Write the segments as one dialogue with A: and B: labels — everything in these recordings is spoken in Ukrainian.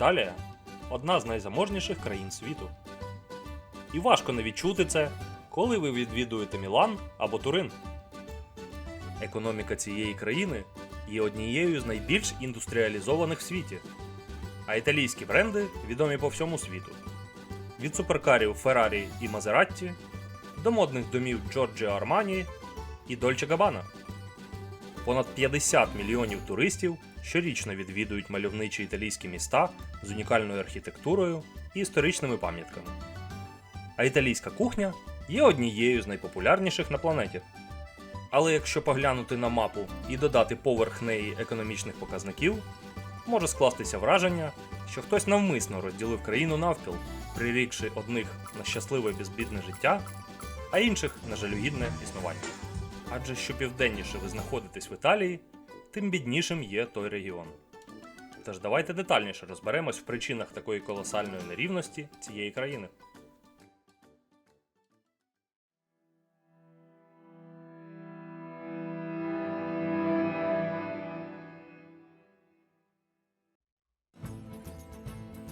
A: Італія одна з найзаможніших країн світу. І важко не відчути це, коли ви відвідуєте Мілан або Турин. Економіка цієї країни є однією з найбільш індустріалізованих в світі, а італійські бренди відомі по всьому світу. Від суперкарів Ferrari і Maserati до модних домів Giorgio Armani і Dolce Gabbana. Понад 50 мільйонів туристів щорічно відвідують мальовничі італійські міста з унікальною архітектурою і історичними пам'ятками. А італійська кухня є однією з найпопулярніших на планеті. Але якщо поглянути на мапу і додати поверх неї економічних показників, може скластися враження, що хтось навмисно розділив країну навпіл, прирікши одних на щасливе безбідне життя, а інших на жалюгідне існування. Адже що південніше ви знаходитесь в Італії, тим біднішим є той регіон. Тож давайте детальніше розберемось в причинах такої колосальної нерівності цієї країни.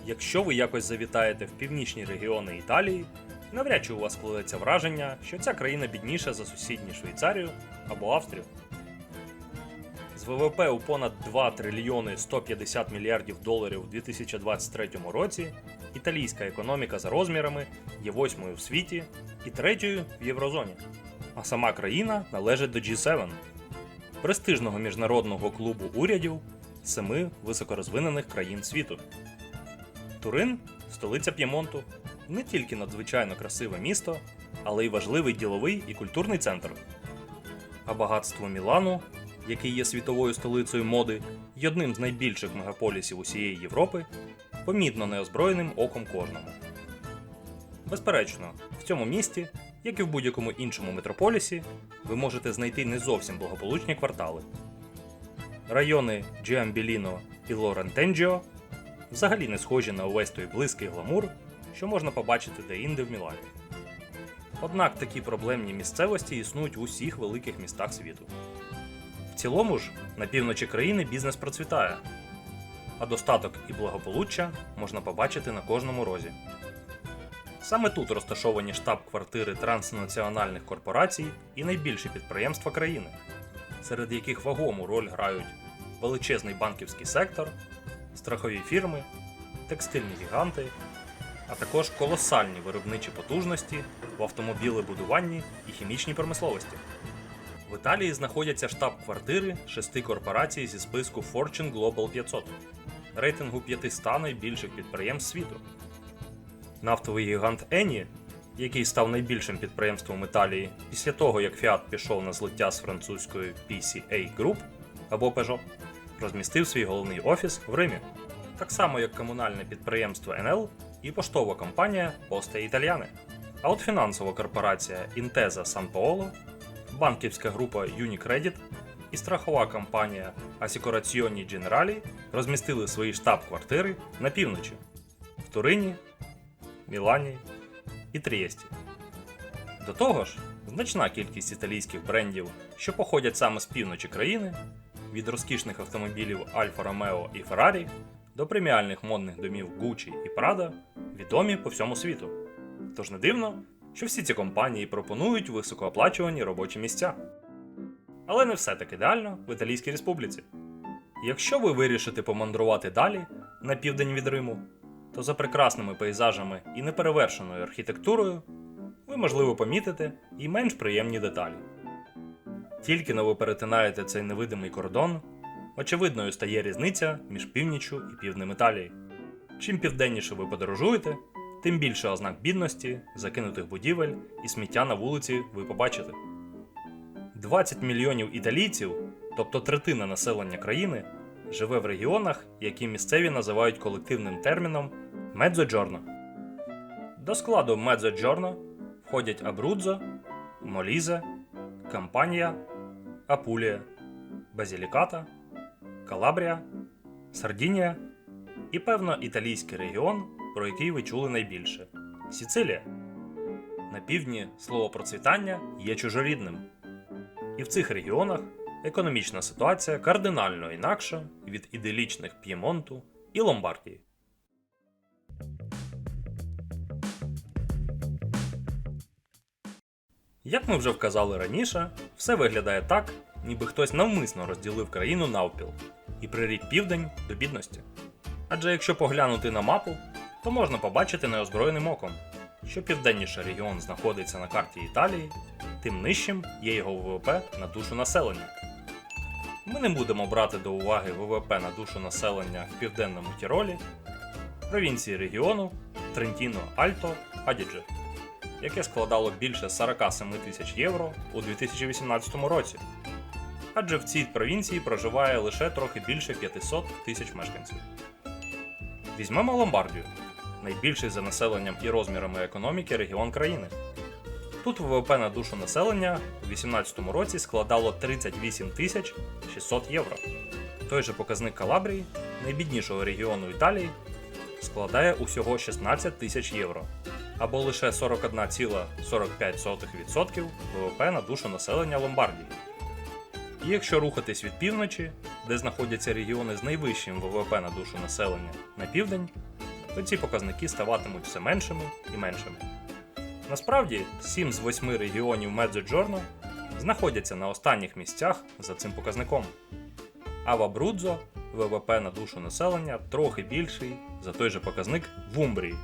A: Якщо ви якось завітаєте в північні регіони Італії, навряд чи у вас складеться враження, що ця країна бідніша за сусідні Швейцарію або Австрію. ВВП у понад 2 трильйони 150 мільярдів доларів у 2023 році італійська економіка за розмірами є восьмою в світі і третьою в Єврозоні. А сама країна належить до G7 престижного міжнародного клубу урядів семи високорозвинених країн світу. Турин столиця П'ємонту, не тільки надзвичайно красиве місто, але й важливий діловий і культурний центр. А багатство Мілану, який є світовою столицею моди й одним з найбільших мегаполісів усієї Європи, помітно неозброєним оком кожному. Безперечно, в цьому місті, як і в будь-якому іншому метрополісі, ви можете знайти не зовсім благополучні квартали. Райони Джіамбіліно і Лорентенджіо взагалі не схожі на увесь той блиск і гламур, що можна побачити де-інде в Мілані. Однак такі проблемні місцевості існують в усіх великих містах світу. Цілому ж, на півночі країни бізнес процвітає, а достаток і благополуччя можна побачити на кожному розі. Саме тут розташовані штаб-квартири транснаціональних корпорацій і найбільші підприємства країни, серед яких вагому роль грають величезний банківський сектор, страхові фірми, текстильні гіганти, а також колосальні виробничі потужності в автомобілебудуванні і хімічній промисловості. Італії знаходяться штаб-квартири шести корпорацій зі списку Fortune Global 500, рейтингу 500 найбільших підприємств світу. Нафтовий гігант Ені, який став найбільшим підприємством Італії після того, як Fiat пішов на злиття з французькою PCA Group або Peugeot, розмістив свій головний офіс в Римі, так само як комунальне підприємство НЛ і поштова компанія Poste Italiane. А от фінансова корпорація Intesa San Paolo, банківська група Unicredit і страхова компанія Assicurazioni Generali розмістили свої штаб-квартири на півночі в Турині, Мілані і Трієсті. До того ж, значна кількість італійських брендів, що походять саме з півночі країни, від розкішних автомобілів Альфа Ромео і Феррарі до преміальних модних домів Gucci і Prada, відомі по всьому світу. Тож не дивно, що всі ці компанії пропонують високооплачувані робочі місця. Але не все так ідеально в Італійській республіці. Якщо ви вирішите помандрувати далі на південь від Риму, то за прекрасними пейзажами і неперевершеною архітектурою ви можливо помітите і менш приємні деталі. Тільки но ви перетинаєте цей невидимий кордон, очевидною стає різниця між північчю і півднем Італії. Чим південніше ви подорожуєте, тим більше ознак бідності, закинутих будівель і сміття на вулиці ви побачите. 20 мільйонів італійців, тобто третина населення країни, живе в регіонах, які місцеві називають колективним терміном Медзоджорно. До складу Медзоджорно входять Абрудзо, Молізе, Кампанія, Апулія, Базіліката, Калабрія, Сардінія і, певно, італійський регіон, про який ви чули найбільше Сіцилія. На півдні слово процвітання є чужорідним. І в цих регіонах економічна ситуація кардинально інакша від іделічних П'ємонту і Ломбардії. Як ми вже вказали раніше, все виглядає так, ніби хтось навмисно розділив країну навпіл і прирік південь до бідності. Адже якщо поглянути на мапу, то можна побачити неозброєним оком, що південніше регіон знаходиться на карті Італії, тим нижчим є його ВВП на душу населення. Ми не будемо брати до уваги ВВП на душу населення в південному Тіролі, провінції регіону Трентіно Альто Адідже, яке складало більше 47 тисяч євро у 2018 році. Адже в цій провінції проживає лише трохи більше 500 тисяч мешканців. Візьмемо Ломбардію, найбільший за населенням і розмірами економіки регіон країни. Тут ВВП на душу населення у 2018 році складало 38 тисяч 600 євро. Той же показник Калабрії, найбіднішого регіону Італії, складає усього 16 тисяч євро, або лише 41,45% ВВП на душу населення Ломбардії. І якщо рухатись від півночі, де знаходяться регіони з найвищим ВВП на душу населення на південь, то ці показники ставатимуть все меншими і меншими. Насправді, 7 з 8 регіонів Медзоджорно знаходяться на останніх місцях за цим показником. А в Абрудзо ВВП на душу населення трохи більший за той же показник в Умбрії.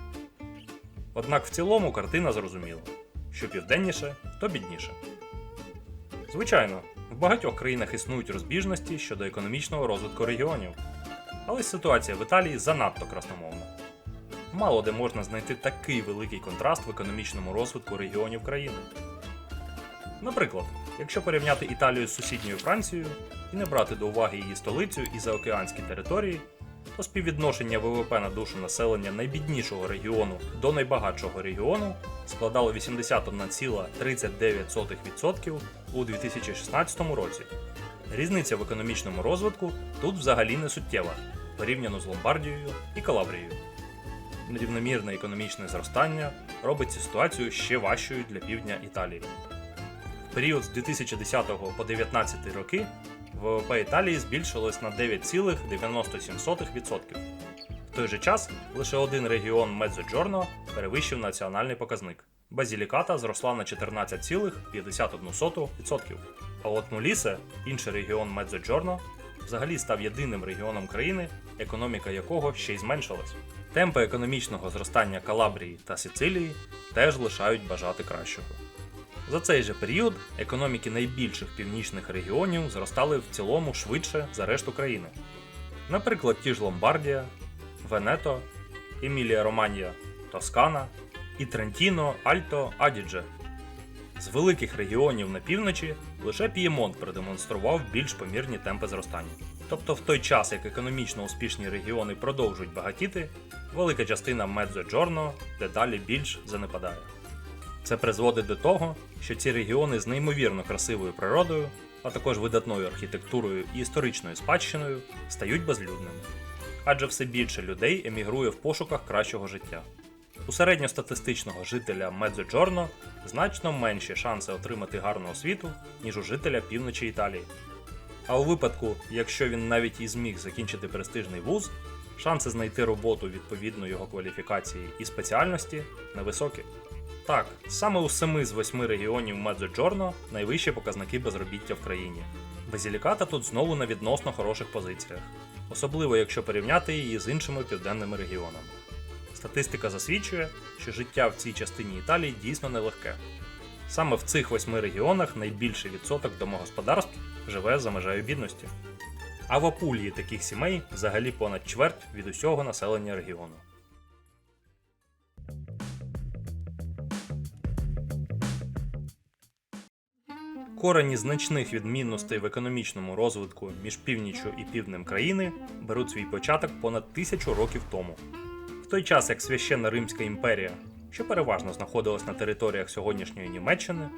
A: Однак в цілому картина зрозуміла, що південніше, то бідніше. Звичайно, в багатьох країнах існують розбіжності щодо економічного розвитку регіонів, але ситуація в Італії занадто красномовна. Мало де можна знайти такий великий контраст в економічному розвитку регіонів країни. Наприклад, якщо порівняти Італію з сусідньою Францією і не брати до уваги її столицю і заокеанські території, то співвідношення ВВП на душу населення найбіднішого регіону до найбагатшого регіону складало 81,39% у 2016 році. Різниця в економічному розвитку тут взагалі не суттєва, порівняно з Ломбардією і Калабрією. Нерівномірне економічне зростання робить цю ситуацію ще важчою для півдня Італії. В період з 2010 по 2019 роки ВВП Італії збільшилось на 9,97%. В той же час лише один регіон Медзоджорно перевищив національний показник. Базіліката зросла на 14,51%. А от Молісе, інший регіон Медзоджорно, взагалі став єдиним регіоном країни, економіка якого ще й зменшилась. Темпи економічного зростання Калабрії та Сицилії теж лишають бажати кращого. За цей же період економіки найбільших північних регіонів зростали в цілому швидше за решту країни. Наприклад, ті ж Ломбардія, Венето, Емілія Романія, Тоскана і Трентіно, Альто, Адідже. З великих регіонів на півночі лише Піємонт продемонстрував більш помірні темпи зростання. Тобто в той час, як економічно успішні регіони продовжують багатіти, велика частина Медзоджорно дедалі більш занепадає. Це призводить до того, що ці регіони з неймовірно красивою природою, а також видатною архітектурою і історичною спадщиною стають безлюдними. Адже все більше людей емігрує в пошуках кращого життя. У середньостатистичного жителя Медзоджорно значно менші шанси отримати гарну освіту, ніж у жителя півночі Італії. А у випадку, якщо він навіть і зміг закінчити престижний вуз, шанси знайти роботу відповідно його кваліфікації і спеціальності невисокі. Так, саме у 7 з 8 регіонів Медзоджорно найвищі показники безробіття в країні. Базіліката тут знову на відносно хороших позиціях, особливо якщо порівняти її з іншими південними регіонами. Статистика засвідчує, що життя в цій частині Італії дійсно нелегке. Саме в цих восьми регіонах найбільший відсоток домогосподарств живе за межею бідності. А в Апулії таких сімей взагалі понад чверть від усього населення регіону. Корені значних відмінностей в економічному розвитку між північчю і півднем країни беруть свій початок понад тисячу років тому. В той час як священна Римська імперія, що переважно знаходилась на територіях сьогоднішньої Німеччини,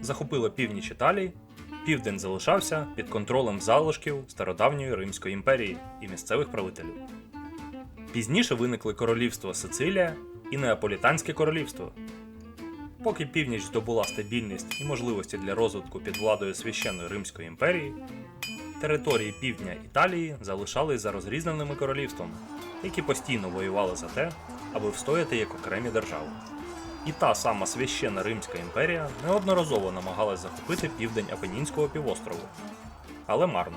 A: захопила північ Італії, південь залишався під контролем залишків стародавньої Римської імперії і місцевих правителів. Пізніше виникли королівство Сицилія і Неаполітанське королівство. Поки північ здобула стабільність і можливості для розвитку під владою священної Римської імперії, території півдня Італії залишались за розрізненими королівствами, які постійно воювали за те, аби встояти як окремі держави. І та сама священна Римська імперія неодноразово намагалась захопити південь Апенінського півострову. Але марно.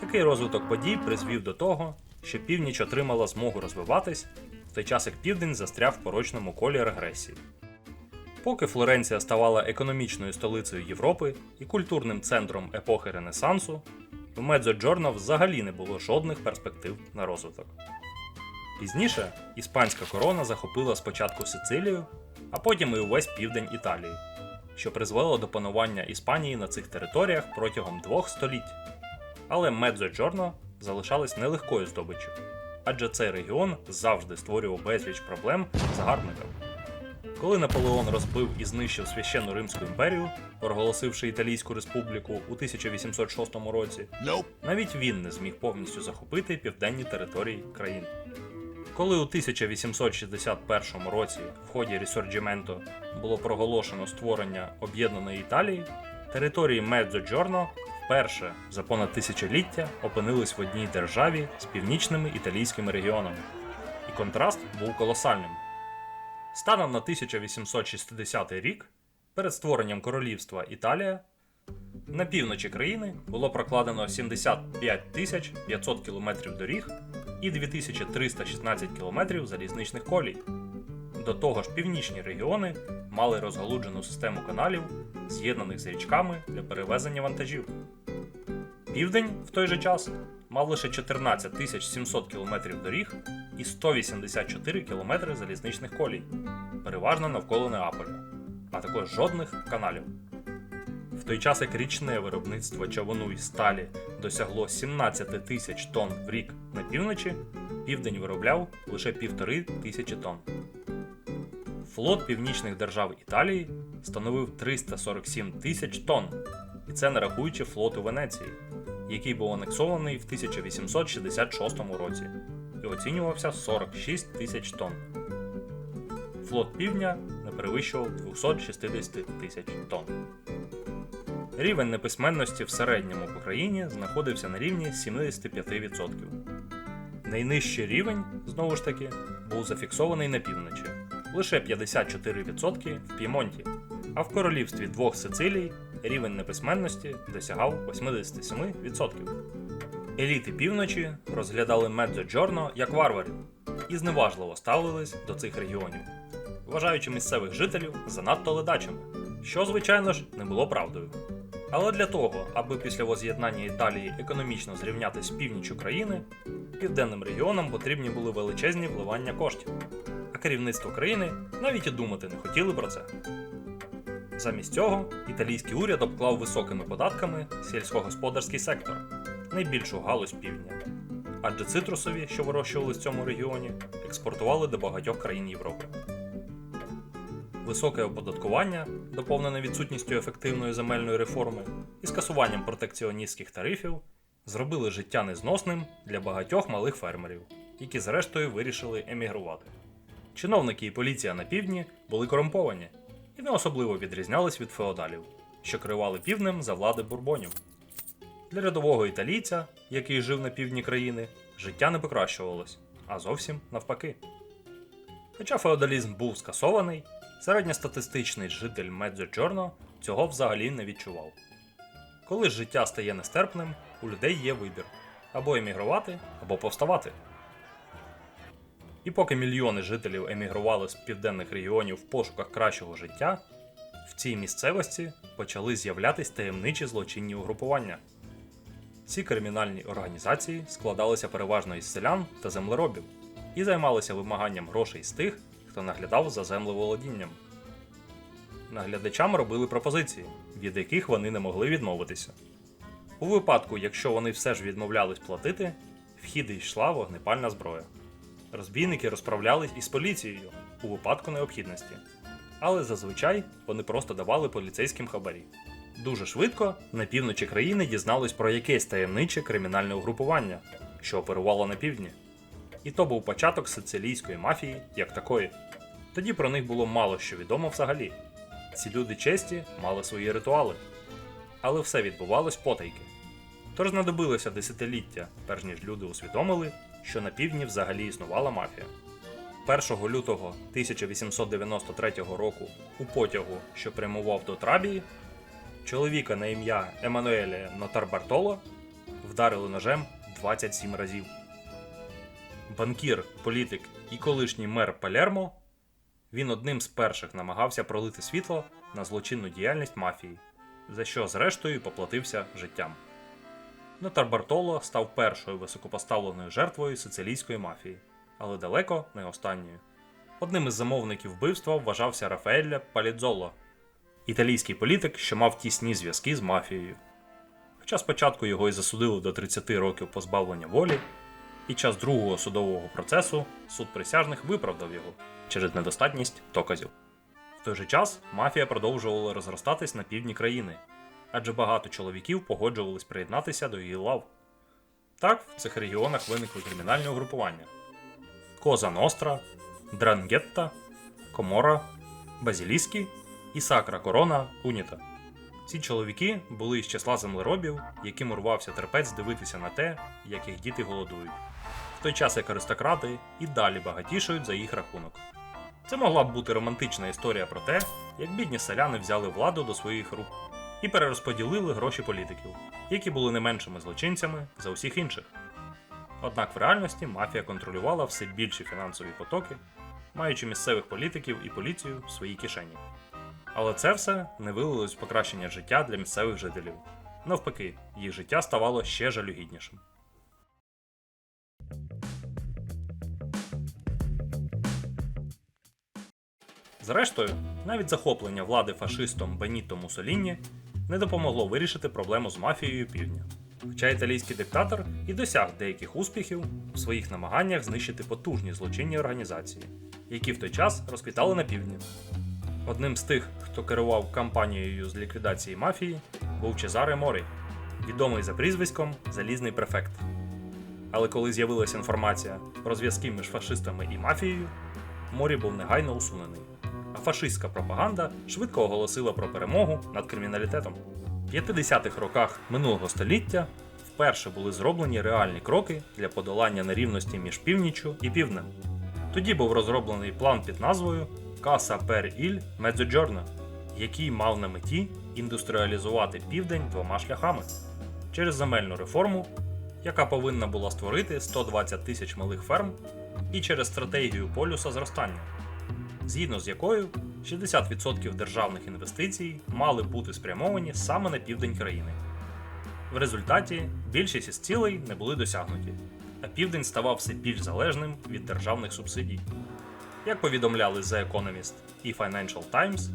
A: Такий розвиток подій призвів до того, що північ отримала змогу розвиватись, в той час як південь застряв в порочному колі регресії. Поки Флоренція ставала економічною столицею Європи і культурним центром епохи Ренесансу, в Медзоджорно взагалі не було жодних перспектив на розвиток. Пізніше іспанська корона захопила спочатку Сицилію, а потім і увесь південь Італії, що призвело до панування Іспанії на цих територіях протягом двох століть. Але Медзоджорно залишалась нелегкою здобиччю, адже цей регіон завжди створював безліч проблем загарбникам. Коли Наполеон розбив і знищив священну Римську імперію, проголосивши Італійську республіку у 1806 році, навіть він не зміг повністю захопити південні території країн. Коли у 1861 році в ході Рісорджіменто було проголошено створення об'єднаної Італії, території Медзоджорно вперше за понад тисячоліття опинились в одній державі з північними італійськими регіонами. І контраст був колосальним. Станом на 1860 рік, перед створенням королівства Італія, на півночі країни було прокладено 75 тисяч 500 кілометрів доріг і 2316 кілометрів залізничних колій. До того ж, північні регіони мали розгалуджену систему каналів, з'єднаних з річками для перевезення вантажів. Південь в той же час мав лише 14 тисяч 700 кілометрів доріг і 184 кілометри залізничних колій, переважно навколо Неаполя, а також жодних каналів. В той час як річне виробництво чавуну і сталі досягло 17 тисяч тонн в рік на півночі, південь виробляв лише півтори тисячі тонн. Флот північних держав Італії становив 347 тисяч тонн, і це не рахуючи флоту Венеції, який був анексований в 1866 році і оцінювався 46 тисяч тонн. Флот півдня не перевищував 260 тисяч тонн. Рівень неписьменності в середньому по країні знаходився на рівні 75%. Найнижчий рівень, знову ж таки, був зафіксований на півночі лише 54% в П'ємонті, а в королівстві двох Сицилій рівень неписьменності досягав 87%. Еліти півночі розглядали Медзоджорно як варварів і зневажливо ставились до цих регіонів, вважаючи місцевих жителів занадто ледачими, що, звичайно ж, не було правдою. Але для того, аби після воз'єднання Італії економічно зрівнятися з північю країни, південним регіонам потрібні були величезні вливання коштів, а керівництво країни навіть і думати не хотіли про це. Замість цього італійський уряд обклав високими податками сільськогосподарський сектор, найбільшу галузь півдня. Адже цитрусові, що вирощували в цьому регіоні, експортували до багатьох країн Європи. Високе оподаткування, доповнене відсутністю ефективної земельної реформи і скасуванням протекціоністських тарифів, зробили життя незносним для багатьох малих фермерів, які зрештою вирішили емігрувати. Чиновники і поліція на півдні були корумповані і не особливо відрізнялись від феодалів, що кривали півднем за влади бурбонів. Для рядового італійця, який жив на півдні країни, життя не покращувалось, а зовсім навпаки. Хоча феодалізм був скасований, середньостатистичний житель Медзоджорно цього взагалі не відчував. Коли життя стає нестерпним, у людей є вибір або емігрувати, або повставати. І поки мільйони жителів емігрували з південних регіонів в пошуках кращого життя, в цій місцевості почали з'являтись таємничі злочинні угрупування. Ці кримінальні організації складалися переважно із селян та землеробів і займалися вимаганням грошей з тих, хто наглядав за землеволодінням. Наглядачам робили пропозиції, від яких вони не могли відмовитися. У випадку, якщо вони все ж відмовлялись платити, в хід йшла вогнепальна зброя. Розбійники розправлялись із поліцією у випадку необхідності, але зазвичай вони просто давали поліцейським хабарі. Дуже швидко на півночі країни дізнались про якесь таємниче кримінальне угрупування, що оперувало на півдні. І то був початок сицилійської мафії як такої. Тоді про них було мало що відомо взагалі. Ці люди честі мали свої ритуали, але все відбувалось потайки. Тож знадобилося десятиліття, перш ніж люди усвідомили, що на півдні взагалі існувала мафія. 1 лютого 1893 року у потягу, що прямував до Трабії, чоловіка на ім'я Еммануеле Нотар Бартоло вдарили ножем 27 разів. Банкір, політик і колишній мер Палермо, він одним з перших намагався пролити світло на злочинну діяльність мафії, за що зрештою поплатився життям. Нотар Бартоло став першою високопоставленою жертвою сицилійської мафії, але далеко не останньою. Одним із замовників вбивства вважався Рафаелля Палідзоло, італійський політик, що мав тісні зв'язки з мафією. Хоча спочатку його і засудили до 30 років позбавлення волі, під час другого судового процесу суд присяжних виправдав його через недостатність доказів. В той же час мафія продовжувала розростатись на півдні країни, адже багато чоловіків погоджувались приєднатися до її лав. Так, в цих регіонах виникли кримінальні угрупування: Коза Ностра, Дрангетта, Комора, Базіліскі і Сакра Корона Уніта. Ці чоловіки були із числа землеробів, яким урвався терпець дивитися на те, як їх діти голодують, той час як аристократи і далі багатішають за їх рахунок. Це могла б бути романтична історія про те, як бідні селяни взяли владу до своїх рук і перерозподілили гроші політиків, які були не меншими злочинцями за усіх інших. Однак в реальності мафія контролювала все більші фінансові потоки, маючи місцевих політиків і поліцію в своїй кишені. Але це все не вилилось в покращення життя для місцевих жителів. Навпаки, їх життя ставало ще жалюгіднішим. Зрештою, навіть захоплення влади фашистом Беніто Муссоліні не допомогло вирішити проблему з мафією півдня. Хоча італійський диктатор і досяг деяких успіхів в своїх намаганнях знищити потужні злочинні організації, які в той час розквітали на півдні. Одним з тих, хто керував кампанією з ліквідації мафії, був Чезаре Морі, відомий за прізвиськом Залізний префект. Але коли з'явилася інформація про зв'язки між фашистами і мафією, Морі був негайно усунений. А фашистська пропаганда швидко оголосила про перемогу над криміналітетом. В 50-х роках минулого століття вперше були зроблені реальні кроки для подолання нерівності між північчю і півднем. Тоді був розроблений план під назвою Casa per il Mezzogiorno, який мав на меті індустріалізувати південь двома шляхами через земельну реформу, яка повинна була створити 120 тисяч малих ферм, і через стратегію полюса зростання, згідно з якою 60% державних інвестицій мали бути спрямовані саме на південь країни. В результаті більшість із цілей не були досягнуті, а південь ставав все більш залежним від державних субсидій. Як повідомляли The Economist і Financial Times,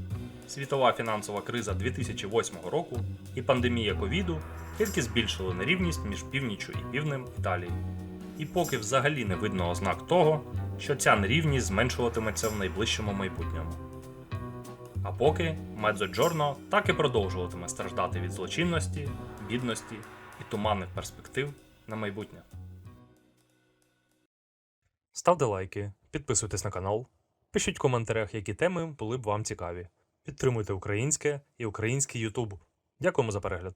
A: світова фінансова криза 2008 року і пандемія ковіду тільки збільшили нерівність між північчю і півднем Італії. І поки взагалі не видно ознак того, що ця нерівність зменшуватиметься в найближчому майбутньому. А поки Медзоджорно так і продовжуватиме страждати від злочинності, бідності і туманних перспектив на майбутнє. Ставте лайки, підписуйтесь на канал, пишіть в коментарях, які теми були б вам цікаві. Підтримуйте українське і український Ютуб. Дякуємо за перегляд.